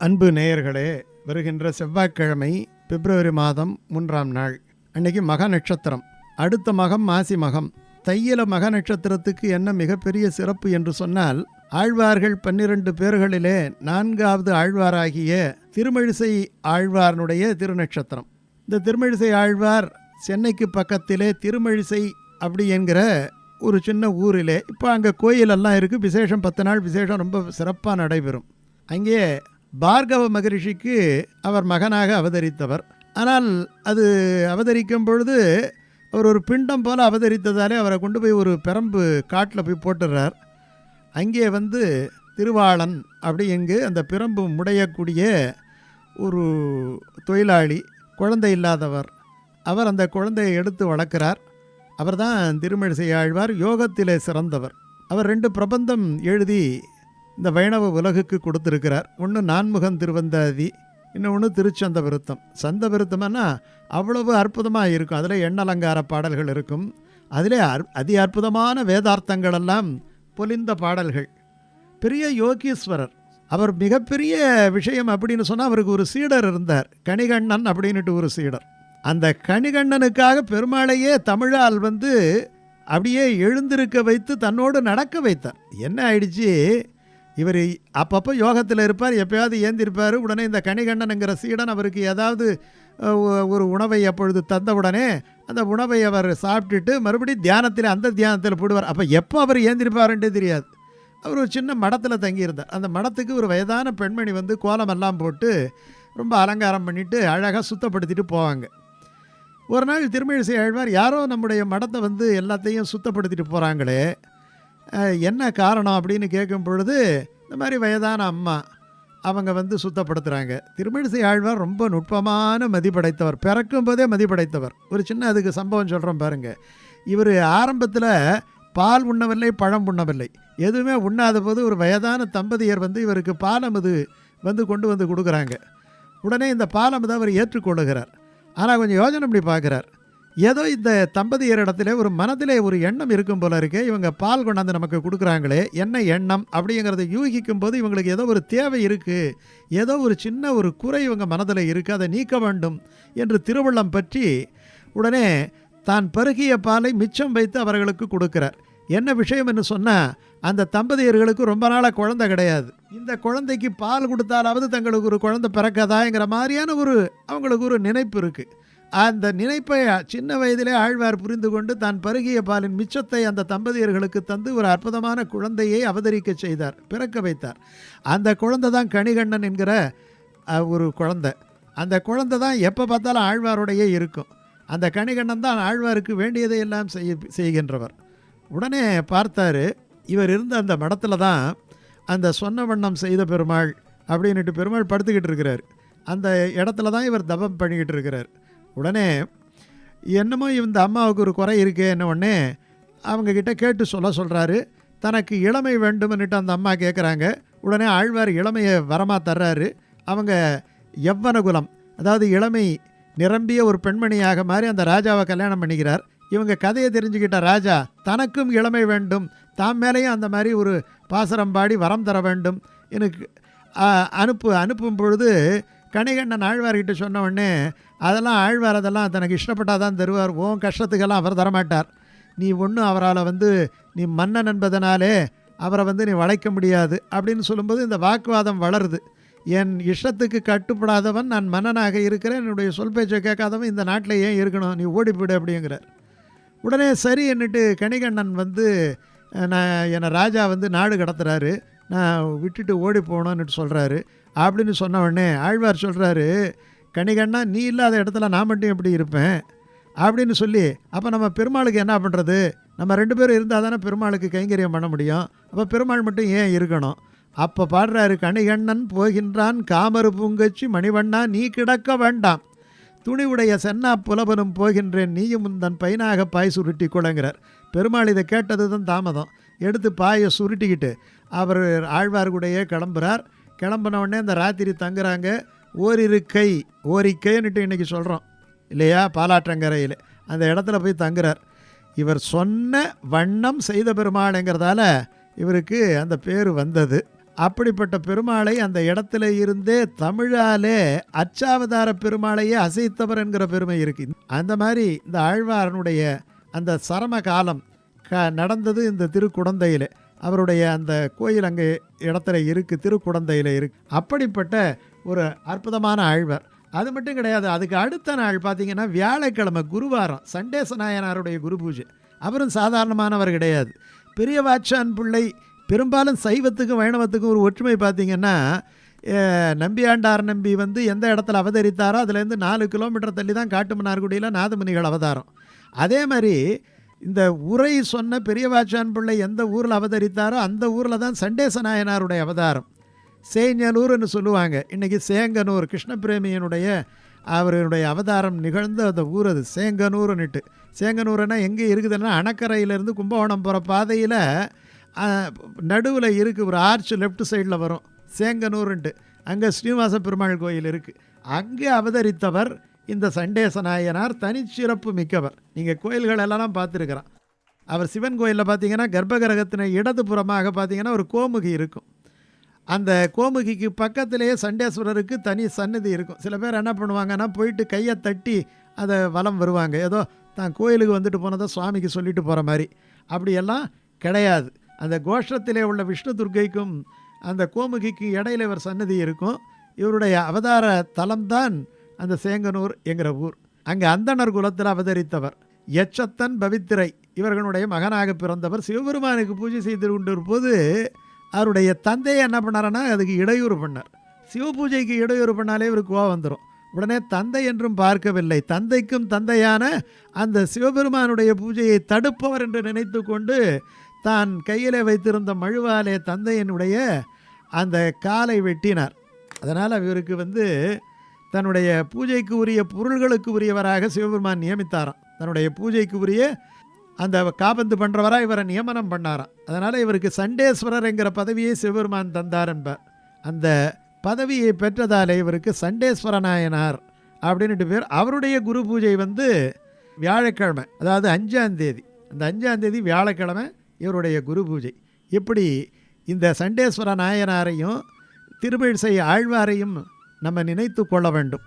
அன்பு நேயர்களே வருகின்ற செவ்வாய்க்கிழமை பிப்ரவரி மாதம் மூன்றாம் நாள் அன்னைக்கு மக நட்சத்திரம். அடுத்த மகம் மாசி மகம். தையில மக நட்சத்திரத்துக்கு என்ன மிகப்பெரிய சிறப்பு என்று சொன்னால் ஆழ்வார்கள் பன்னிரண்டு பேர்களிலே நான்காவது ஆழ்வாராகிய திருமழிசை ஆழ்வார்னுடைய திருநட்சத்திரம். இந்த திருமழிசை ஆழ்வார் சென்னைக்கு பக்கத்திலே திருமழிசை அப்படி என்கிற ஒரு சின்ன ஊரிலே. இப்போ அங்கே கோயிலெல்லாம் இருக்குது விசேஷம் பத்து நாள் விசேஷம் ரொம்ப சிறப்பாக நடைபெறும். அங்கே பார்கவ மகரிஷிக்கு அவர் மகனாக அவதரித்தவர். ஆனால் அது அவதரிக்கும் பொழுது அவர் ஒரு பிண்டம் போல அவதரித்ததாலே அவரை கொண்டு போய் ஒரு பெரம்பு காட்டில் போய் போட்டுடுறார் அங்கே வந்து திருவாளன் அப்படி எங்கு அந்த பிரம்பு முடையக்கூடிய ஒரு தொழிலாளி குழந்தை இல்லாதவர். அவர் அந்த குழந்தையை எடுத்து வளர்க்கிறார். அவர்தான் திருமழிசை ஆழ்வார் யோகத்திலே சிறந்தவர். அவர் ரெண்டு பிரபந்தம் எழுதி இந்த வைணவ உலகுக்கு கொடுத்துருக்கிறார். ஒன்று நான்முகம் திருவந்தாதி இன்னொன்று திருச்சந்த விருத்தம். சந்த விருத்தம்னா அவ்வளவு அற்புதமாக இருக்கும். அதில் எண்ணலங்கார பாடல்கள் இருக்கும். அதிலே அற் அதி அற்புதமான வேதார்த்தங்கள் எல்லாம் பொலிந்த பாடல்கள். பெரிய யோகீஸ்வரர். அவர் மிகப்பெரிய விஷயம் அப்படின்னு சொன்னால் அவருக்கு ஒரு சீடர் இருந்தார். கணிகண்ணன் அப்படின்னுட்டு ஒரு சீடர். அந்த கணிகண்ணனுக்காக பெருமாளையே தமிழால் வந்து அப்படியே எழுந்திருக்க வைத்து தன்னோடு நடக்க வைத்தார். என்ன ஆயிடுச்சு? இவர் அப்பப்போ யோகத்தில் இருப்பார் எப்பயாவது ஏந்திருப்பார் உடனே இந்த கணிகண்ணனுங்கிற சீடன் அவருக்கு ஏதாவது ஒரு உணவை அப்பொழுது தந்த உடனே அந்த உணவை அவர் சாப்பிட்டுட்டு மறுபடியும் தியானத்தில் அந்த தியானத்தில் போடுவார். அப்போ எப்போ அவர் ஏந்திருப்பாருன்றே தெரியாது. அவர் ஒரு சின்ன மடத்தில் தங்கியிருந்தார். அந்த மடத்துக்கு ஒரு வயதான பெண்மணி வந்து கோலமெல்லாம் போட்டு ரொம்ப அலங்காரம் பண்ணிவிட்டு அழகாக சுத்தப்படுத்திட்டு போவாங்க. ஒரு நாள் திருமழிசை ஆழ்வார் யாரோ நம்முடைய மடத்தை வந்து எல்லாத்தையும் சுத்தப்படுத்திட்டு போகிறாங்களே என்ன காரணம் அப்படின்னு கேட்கும் பொழுது இந்த மாதிரி வயதான அம்மா அவங்க வந்து சுத்தப்படுத்துகிறாங்க திருமணிசை ஆழ்வார் ரொம்ப நுட்பமான மதிப்படைத்தவர் பிறக்கும் போதே மதிப்படைத்தவர். ஒரு சின்ன அதுக்கு சம்பவம் சொல்கிறோம் பாருங்கள் இவர் ஆரம்பத்தில் பால் உண்ணவில்லை பழம் உண்ணவில்லை. எதுவுமே உண்ணாத போது ஒரு வயதான தம்பதியர் வந்து இவருக்கு பாலமது வந்து கொண்டு வந்து கொடுக்குறாங்க. உடனே இந்த பாலமுதை அவர் ஏற்றுக்கொள்ளுகிறார். ஆனால் கொஞ்சம் யோஜனை இப்படி பார்க்குறார். ஏதோ இந்த தம்பதியர் இடத்துல ஒரு மனதிலே ஒரு எண்ணம் இருக்கும் போல இருக்கு இவங்க பால் கொண்டாந்து நமக்கு கொடுக்குறாங்களே என்ன எண்ணம் அப்படிங்கிறத யூகிக்கும் போது இவங்களுக்கு ஏதோ ஒரு தேவை இருக்குது ஏதோ ஒரு சின்ன ஒரு குறை இவங்க மனதில் இருக்கு அதை நீக்க வேண்டும் என்று திருவள்ளம் பற்றி உடனே தான் பருகிய பாலை மிச்சம் வைத்து அவர்களுக்கு கொடுக்கிறார். என்ன விஷயம் என்று சொன்னால் அந்த தம்பதியர்களுக்கு ரொம்ப நாளாக குழந்தை கிடையாது. இந்த குழந்தைக்கு பால் கொடுத்தாலாவது தங்களுக்கு ஒரு குழந்தை பிறக்காதாங்கிற மாதிரியான ஒரு அவங்களுக்கு ஒரு நினைப்பு இருக்குது அந்த நினைப்பை சின்ன வயதிலே ஆழ்வார் புரிந்து கொண்டு தான் பருகிய பாலின் மிச்சத்தை அந்த தம்பதியர்களுக்கு தந்து ஒரு அற்புதமான குழந்தையை அவதரிக்க செய்தார் பிறக்க வைத்தார். அந்த குழந்தை தான் கணிகண்ணன் என்கிற ஒரு குழந்தை. அந்த குழந்தை தான் எப்போ பார்த்தாலும் ஆழ்வாரோடையே இருக்கும். அந்த கணிகண்ணன் தான் ஆழ்வாருக்கு வேண்டியதை எல்லாம் செய்ய செய்கின்றவர். உடனே பார்த்தாரு இவர் இருந்த அந்த மடத்தில் தான் அந்த சொன்ன வண்ணம் செய்த பெருமாள் அப்படின்னுட்டு பெருமாள் படுத்துக்கிட்டு இருக்கிறார். அந்த இடத்துல தான் இவர் தபம் பண்ணிக்கிட்டு இருக்கிறார். உடனே என்னமோ இந்த அம்மாவுக்கு ஒரு குறை இருக்கே என்ன உடனே அவங்கக்கிட்ட கேட்டு சொல்ல சொல்கிறாரு தனக்கு இளமை வேண்டும்னுட்டு அந்த அம்மா கேட்குறாங்க உடனே ஆழ்வார் இளமையை வரமாக தர்றாரு. அவங்க யவ்வன குலம் அதாவது இளமை நிரம்பிய ஒரு பெண்மணியாக மாறி அந்த ராஜாவை கல்யாணம் பண்ணிக்கிறார். இவங்க கதையை தெரிஞ்சுக்கிட்ட ராஜா தனக்கும் இளமை வேண்டும். தாம் மேலேயும் அந்த மாதிரி ஒரு பாசரம் பாடி வரம் தர வேண்டும். எனக்கு அனுப்பு அனுப்பும் பொழுது கணிகண்ணன் ஆழ்வார்கிட்ட சொன்ன உடனே அதெல்லாம் ஆழ்வார் அதெல்லாம் தனக்கு இஷ்டப்பட்டால் தான் தருவார். ஓன் கஷ்டத்துக்கெல்லாம் அவர் தரமாட்டார். நீ ஒன்றும் அவரால் வந்து நீ மன்னன் என்பதனாலே அவரை வந்து நீ வளைக்க முடியாது. அப்படின்னு சொல்லும்போது இந்த வாக்குவாதம் வளருது. என் இஷ்டத்துக்கு கட்டுப்படாதவன் நான் மன்னனாக இருக்கிறேன். என்னுடைய சொல் பேச்சை கேட்காதவன் இந்த நாட்டில் ஏன் இருக்கணும்? நீ ஓடிப்பிடு அப்படிங்கிறார். உடனே சரி என்னட்டு கணிகண்ணன் வந்து நான் என்னை ராஜா வந்து நாடு கடத்துறாரு. நான் விட்டுட்டு ஓடி போகணும்னுட்டு சொல்கிறாரு அப்படின்னு சொன்ன உடனே ஆழ்வார் சொல்கிறாரு கணிகண்ணா நீ இல்லாத இடத்துல நான் மட்டும் எப்படி இருப்பேன்? அப்படின்னு சொல்லி அப்போ நம்ம பெருமாளுக்கு என்ன பண்ணுறது நம்ம ரெண்டு பேரும் இருந்தால் தானே பெருமாளுக்கு கைங்கரியம் பண்ண முடியும். அப்போ பெருமாள் மட்டும் ஏன் இருக்கணும்? அப்போ பாடுறாரு கணிகண்ணன் போகின்றான் காமரு பூங்கச்சி மணிவண்ணா நீ கிடக்க வேண்டாம். துணிவுடைய சென்னா புலவனும் போகின்றேன் நீயும் உந்தன் பையனாக பாய் சுருட்டி கொள்ளுங்கிறார் பெருமாள் இதை கேட்டது தான் தாமதம். எடுத்து பாயை சுருட்டிக்கிட்டு அவர் ஆழ்வார்குடையே கிளம்புறார். கிளம்பின உடனே இந்த ராத்திரி தங்குறாங்க. ஓரிரு கை ஓரிக்கைன்னுட்டு இன்றைக்கி சொல்கிறோம் இல்லையா? பாலாற்றங்கரையில். அந்த இடத்துல போய் தங்குறார். இவர் சொன்ன வண்ணம் செய்த பெருமாளுங்கிறதால இவருக்கு அந்த பேர் வந்தது. அப்படிப்பட்ட பெருமாளை அந்த இடத்துல இருந்தே தமிழாலே அச்சாவதார பெருமாளையே அசைத்தவர் என்கிற பெருமை இருக்கு. அந்த மாதிரி இந்த ஆழ்வாரனுடைய அந்த சரம காலம் க நடந்தது இந்த திருக்குடந்தையில். அவருடைய அந்த கோயில் அங்கே இடத்துல இருக்குது திருக்குடந்தையில் இருக்கு. அப்படிப்பட்ட ஒரு அற்புதமான ஆழ்வார். அது மட்டும் கிடையாது அதுக்கு அடுத்த நாள் பார்த்தீங்கன்னா வியாழக்கிழமை குருவாரம் சண்டேச நாயனாருடைய குரு பூஜை. அவரும் சாதாரணமானவர் கிடையாது. பெரிய வாச்சான் பிள்ளை பெரும்பாலும் சைவத்துக்கும் வைணவத்துக்கும் ஒரு ஒற்றுமை பார்த்திங்கன்னா நம்பியாண்டார் நம்பி வந்து எந்த இடத்துல அவதரித்தாரோ அதுலேருந்து நாலு கிலோமீட்டர் தள்ளி தான் காட்டுமன்னார்குடியில் நாதமுனிகள் அவதாரம். அதே மாதிரி இந்த உரை சொன்ன பெரியவாச்சான் பிள்ளை எந்த ஊரில் அவதரித்தாரோ அந்த ஊரில் தான் சண்டேச நாயனாருடைய அவதாரம். சேஞ்சலூர்னு சொல்லுவாங்க. இன்றைக்கி சேங்கனூர் கிருஷ்ணபிரேமியனுடைய அவருடைய அவதாரம் நிகழ்ந்த அந்த ஊர் அது சேங்கனூர்னுட்டு. சேங்கனூர்னா எங்கே இருக்குதுன்னா அணக்கரையிலேருந்து கும்பகோணம் போகிற பாதையில் நடுவில் இருக்குது ஒரு ஆர்ச் லெஃப்ட் சைடில் வரும். சேங்கனூருன்ட்டு. அங்கே ஸ்ரீனிவாச பெருமாள் கோயில் இருக்குது அங்கே அவதரித்தவர் இந்த சண்டேச நாயனார் தனிச்சிறப்பு மிக்கவர். நீங்கள் கோயில்கள் எல்லாம் பார்த்துருக்குறான் அவர் சிவன் கோயிலில் பார்த்தீங்கன்னா கர்ப்பகிரகத்தின இடதுபுறமாக பார்த்தீங்கன்னா ஒரு கோமுகி இருக்கும். அந்த கோமுகிக்கு பக்கத்திலேயே சண்டேஸ்வரருக்கு தனி சன்னதி இருக்கும். சில பேர் என்ன பண்ணுவாங்கன்னா போயிட்டு கையை தட்டி அதை வலம் வருவாங்க. ஏதோ தான் கோயிலுக்கு வந்துட்டு போனதை சுவாமிக்கு சொல்லிட்டு போகிற மாதிரி. அப்படியெல்லாம் கிடையாது. அந்த கோஷத்திலே உள்ள விஷ்ணு துர்க்கைக்கும் அந்த கோமுகிக்கு இடையில ஒரு சன்னதி இருக்கும். இவருடைய அவதார தலம்தான் அந்த சேங்கனூர் என்கிற ஊர். அங்கே அந்தணர் குலத்தில் அவதரித்தவர். எச்சத்தன் பவித்திரை இவர்களுடைய மகனாக பிறந்தவர். சிவபெருமானுக்கு பூஜை செய்து கொண்டிருப்போது அவருடைய தந்தையை என்ன பண்ணாருன்னா அதுக்கு இடையூறு பண்ணார். சிவ பூஜைக்கு இடையூறு பண்ணாலே இவருக்கு கோவம் வந்துடும் உடனே தந்தை என்றும் பார்க்கவில்லை. தந்தைக்கும் தந்தையான அந்த சிவபெருமானுடைய பூஜையை தடுப்பவர் என்று நினைத்து கொண்டு தான் கையிலே வைத்திருந்த மழுவாலே தந்தையினுடைய அந்த காலை வெட்டினார். அதனால் இவருக்கு வந்து தன்னுடைய பூஜைக்கு உரிய பொருள்களுக்கு உரியவராக சிவபெருமான் நியமித்தாராம். தன்னுடைய பூஜைக்கு உரிய அந்த காபந்து பண்ணுறவராக இவரை நியமனம் பண்ணாராம் அதனால் இவருக்கு சண்டேஸ்வரர் என்கிற பதவியை சிவபெருமான் தந்தார் என்பார். அந்த பதவியை பெற்றதாலே இவருக்கு சண்டேஸ்வர நாயனார் அப்படின்ட்டு பேர். அவருடைய குரு பூஜை வந்து வியாழக்கிழமை அதாவது அஞ்சாம் தேதி. அந்த அஞ்சாம் தேதி வியாழக்கிழமை இவருடைய குரு பூஜை. இப்படி இந்த சண்டேஸ்வர நாயனாரையும் திருமிழிசை ஆழ்வாரையும் நம்ம நினைத்து கொள்ள வேண்டும்.